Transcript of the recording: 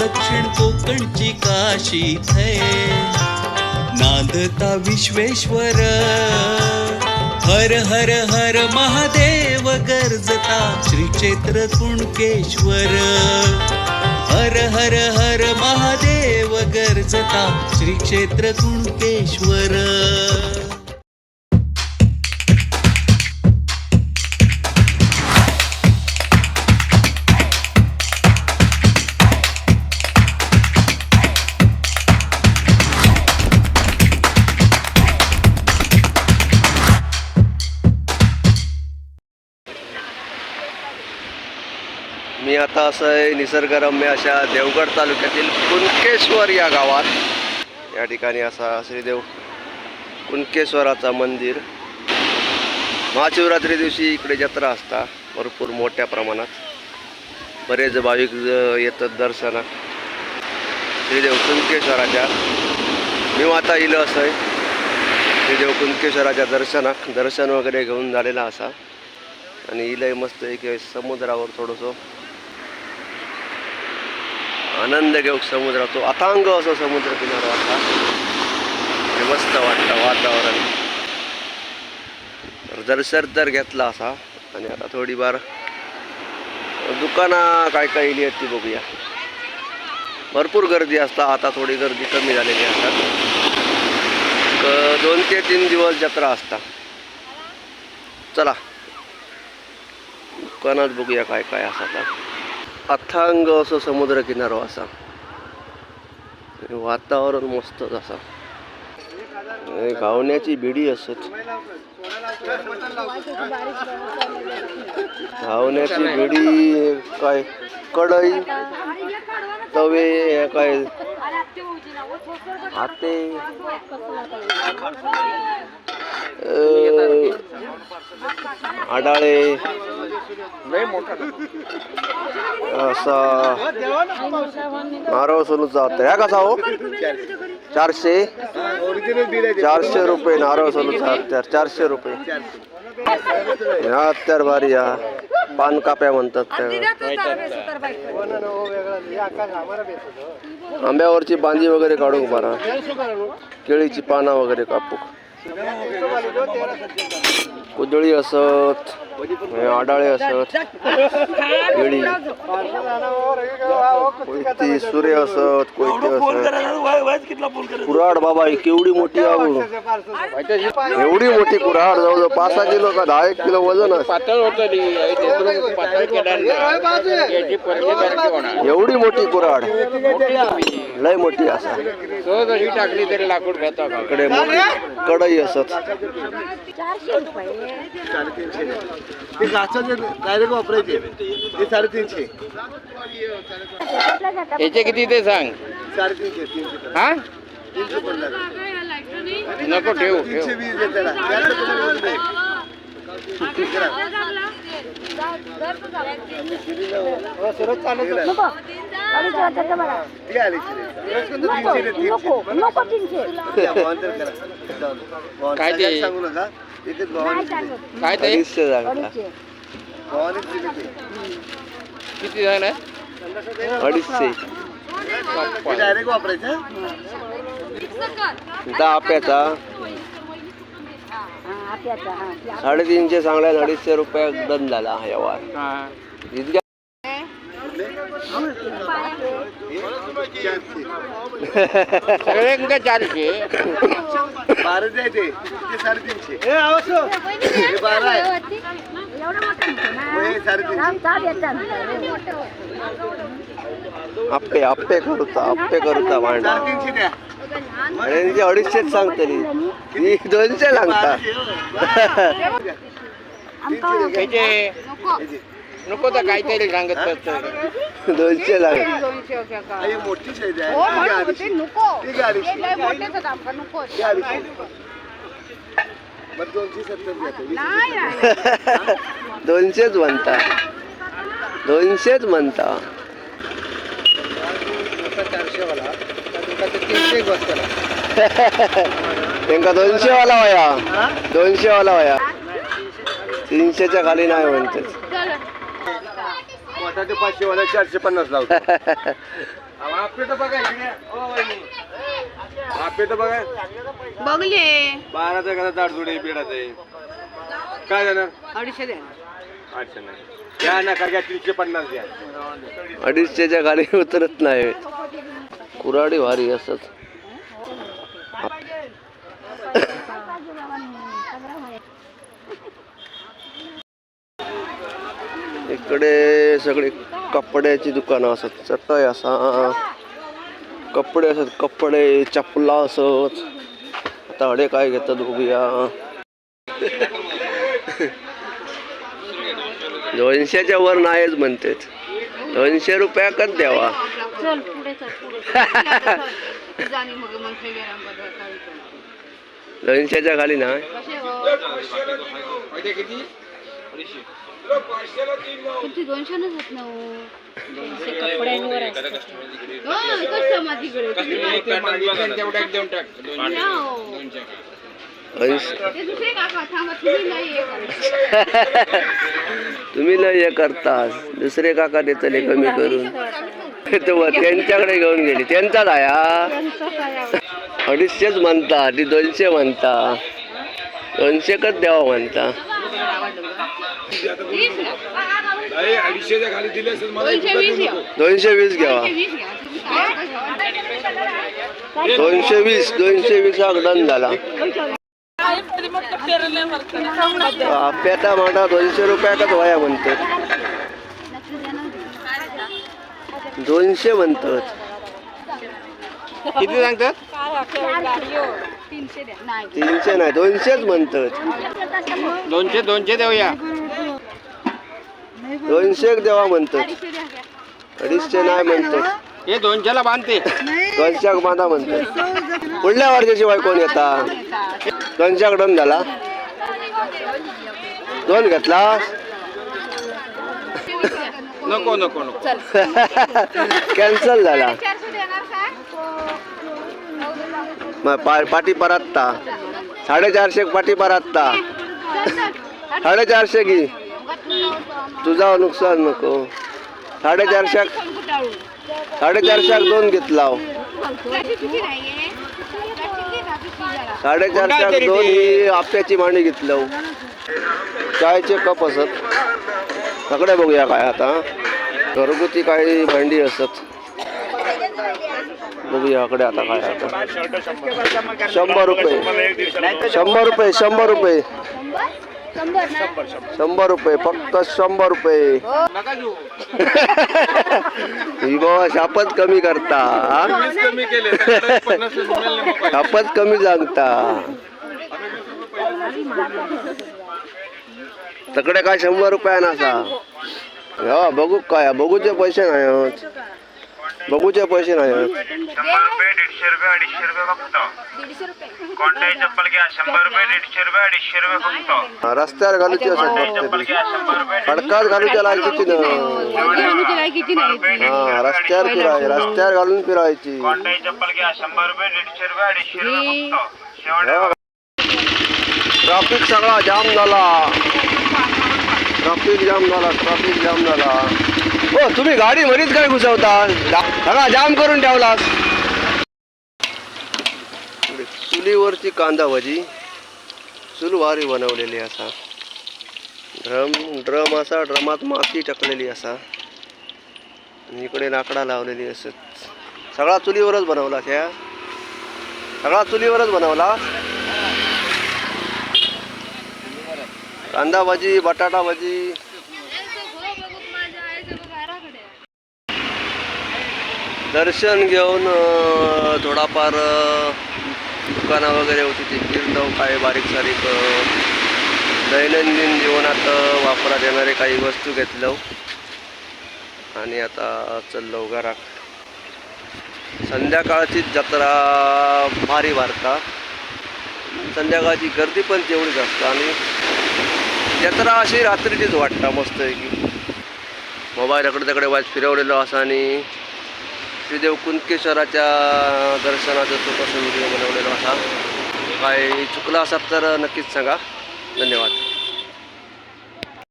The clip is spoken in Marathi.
दक्षिण कोकणची काशी थै नांदता विश्वेश्वर. हर हर हर महादेव गर्जता श्री क्षेत्र कुणकेश्वर. हर हर हर महादेव गर्जता श्री क्षेत्र कुणकेश्वर. मी आता असं आहे निसर्गरम्य अशा देवगड तालुक्यातील कुणकेश्वर या गावात. या ठिकाणी असा श्रीदेव कुणकेश्वराचा मंदिर. महाशिवरात्री दिवशी इकडे जत्रा असता भरपूर मोठ्या प्रमाणात. बरेच भाविक येतात दर्शनाक श्रीदेव कुणकेश्वराच्या मी आता इलं असं आहे. श्रीदेव कुणकेश्वराच्या दर्शनाक दर्शन वगैरे घेऊन झालेला असा. आणि इलंही मस्त आहे की समुद्रावर थोडंसं आनंद घेऊ समुद्रातो अथांग असं समुद्र किनारा वाटला मस्त वाटतं वातावरण. तर दर्शन तर घेतला असा. आणि आता थोडीफार दुकानं काय काय इली आहेत ती बघूया. भरपूर गर्दी असता. आता थोडी गर्दी कमी झालेली असतात दोन ते तीन दिवस जत्रा असता. चला. दुकानात बघूया काय काय असतात अथांग असं समुद्र किनारो असा वातावरण मस्तच असा. आणि गावण्याची बिडी असत. घावण्याची बिडी काय कढई तवे काय हाते. आडाळे. असा नारळ सोलूचा होता ह्या कसा हो? चारशे? चारशे रुपये नारळ सोलूचा हत्यार चारशे रुपये. ह्या हत्यार भारी या. पान काप्या म्हणतात त्या. आंब्यावरची बांधी वगैरे काढू बरा केळीची पानं वगैरे कापू. कुदळी असत आडाळे असत केळी कोयती सूर्य असत कोयते असत. कुऱ्हाड बाबा ही केवढी मोठी आहे एवढी मोठी कुऱ्हाड जवळजवळ पाच सहा किलो का दहा एक किलो वजन एवढी मोठी कुऱ्हाड. लय मोठी असा सहज अशी टाकली तरी लाकूड घेता का इकडे मोठी कढई असत. चारशे रुपये. ते घासाचे डायरेक्ट वापरायचे ते साडेतीनशे. याचे किती ते सांग. साडेतीनशे तीनशे हा? तीनशे नको ठेवू तीनशे ठेव वीस आहे त्याला. त्याला नको. नको तीनशे. काय ते? सगळ्यात सांगू नका. एकच नाही भावाने सांगत काय ते? अडीचशे जागा अडीचशे. भावानेच दिले ते. किती जण आहे अडीचशे. ते डायरेक्ट वापरायचं हं? दहा आप्याचा. हा हा. साडेतीनशे अडीचशे रुपये झाला हा व्यवहार. हा. इतक्या सगळे का चारशे? बाराच आहे ते. ते साडेतीनशे. हे बारा आहे. हे साडेतीनशे. आप्पे आप्पे करूचा आप्पे करूचा साडेतीनशे द्या. त्यांची अडीचशेच सांगतली ही दोनशे सांगता. त्याचे नको तर काहीतरी सांगत दोनशे हा, हे मोठी साईज आहे. ती अडीचशे. ती अडीचशे. ती अडीचशे. बरं दोनशे सत्तर द्या ते. वीस दोनशेच म्हणता. दोनशेच म्हणता. त्यांका दोनशे वाला वया दोनशे वाला वया तीनशेच्या खाली नाही म्हणतात. बटाटे पाचशे वाला चारशे पन्नास लावतो. आपे तर बघा इकडे. ओ वहिनी. आपे तर बघा. बघले. बाराचा कसा जाडजुडे बिडाचं आहे. काय जाणार अडीचशे द्या अच्छा नाही. द्या ना का तीनशे पन्नास द्या. अडीचशेच्या खाली उतरत नाही. कुराडी भारी असत इकडे सगळी कपड्याची दुकानं असत चटई असा कपडे असत कपडे चपला असत. आता अडे काय घेतात बघूया. दोनशेच्या वर नाहीच म्हणतेत. दोनशे रुपयाकच द्यावा. हे दोनशेच्या खाली नाही हो. दोनशे न. हो थांबा तुम्ही नाही हे करा. तुम्ही लय हे करतास. दुसरे काका देतले कमी करून. त्यांच्याकडे घेऊन गेली. त्यांचाच आया अडीचशेच म्हणता ती दोनशे म्हणता. दोनशेकच द्यावं म्हणता. वीस घ्या. अडीचशेच्या खाली दिले असेल मला दोनशे वीस घ्या. दोनशे वीस घ्यावा वीस घ्या. तुम्ही काय दोनशे वीस दोनशे वीस डन झाला. माटा दोनशे रुपयाकच वया म्हणतात दोनशे म्हणतात किती सांगतात? तीनशे द्या नाही तीनशे नाही दोनशेच म्हणतात दोनशे दोनशे देऊया. दोनशे देवा म्हणतात. अडीचशे नाही म्हणतात. हे दोनशेला बांधते. दोनशे बांधा म्हणतात. पुढल्या वर्षाशिवाय कोण येता? दोनशे डन झाला. दोन घेतला. नको नको नको. कॅन्सल झाला. चारशे देणार काय मग पा पाठी परतता. साडेचारशे पाठी परतता. साडेचारशे घे. तुझा नुकसान नको. साडेचारशे साडेचारशे दोन घेतला साडेचारशे दोन ही आप्याची मांडी घेतलं चायचे कप असत. सगळे बघूया काय आता. घरगुती काही भांडी असत. बघूया इकडे आता काय आता. शंभर रुपये. शंभर रुपये शंभर रुपये. शंभर रुपये फक्त शंभर रुपये. ही बाबा शापच कमी करता हा? शापच कमी सांगता. तकडे काय शंभर रुपया नसा हा बघू काय बघूचे पैसे नाही. बघूचे पैसे नाही. शंभर रुपये दीडशे रुपये अडीचशे रुपये फक्त. कोणताही चप्पल घ्या शंभर रुपये दीडशे रुपये अडीचशे रुपये फक्त. हा, रस्त्यावर घालूची फक्त चप्पल घ्या शंभर रुपये खडकात घालूच्या लायकीची किती नाही. हा रस्त्यावर फिराय रस्त्यावर घालून फिरायची. कोणताही चप्पल घ्या शंभर रुपये दीडशे रुपये अडीचशे रुपये फक्त. शेवट ट्रॅफिक सगळा जाम झाला. ट्रॅफिक जाम झाला ट्रॅफिक जाम झाला. हो तुम्ही गाडी मध्येच काय घुसवता? सगळा जाम करून ठेवला चुलीवरची कांदा भाजी चुलवारी बनवलेली असा. ड्रम ड्रम असा ड्रमात माती टाकलेली असा. आणि इकडे लाकडा लावलेली असत. सगळा चुलीवरच बनवला त्या सगळा चुलीवरच बनवला कांदा भाजी बटाटा भाजी दर्शन घेऊन थोडाफार दुकानं वगैरे होती ती. फिरलो काय बारीक सारीक दैनंदिन जीवनात वापरात येणारे काही वस्तू घेतलो. आणि आता चाललो घरात. संध्याकाळची जत्रा भारी भरता संध्याकाळची गर्दी पण तेवढीच असतं आणि जत्रा अशी रात्रीचीच वाटतं मस्त आहे की मोबाईल इकडे तिकडे वाज फिरवलेलो असा आणि श्रीदेव कुंतकेश्वराच्या दर्शनाचा छोटासा व्हिडिओ बनवलेला असा. काय चुकला असाल तर नक्कीच सांगा. धन्यवाद.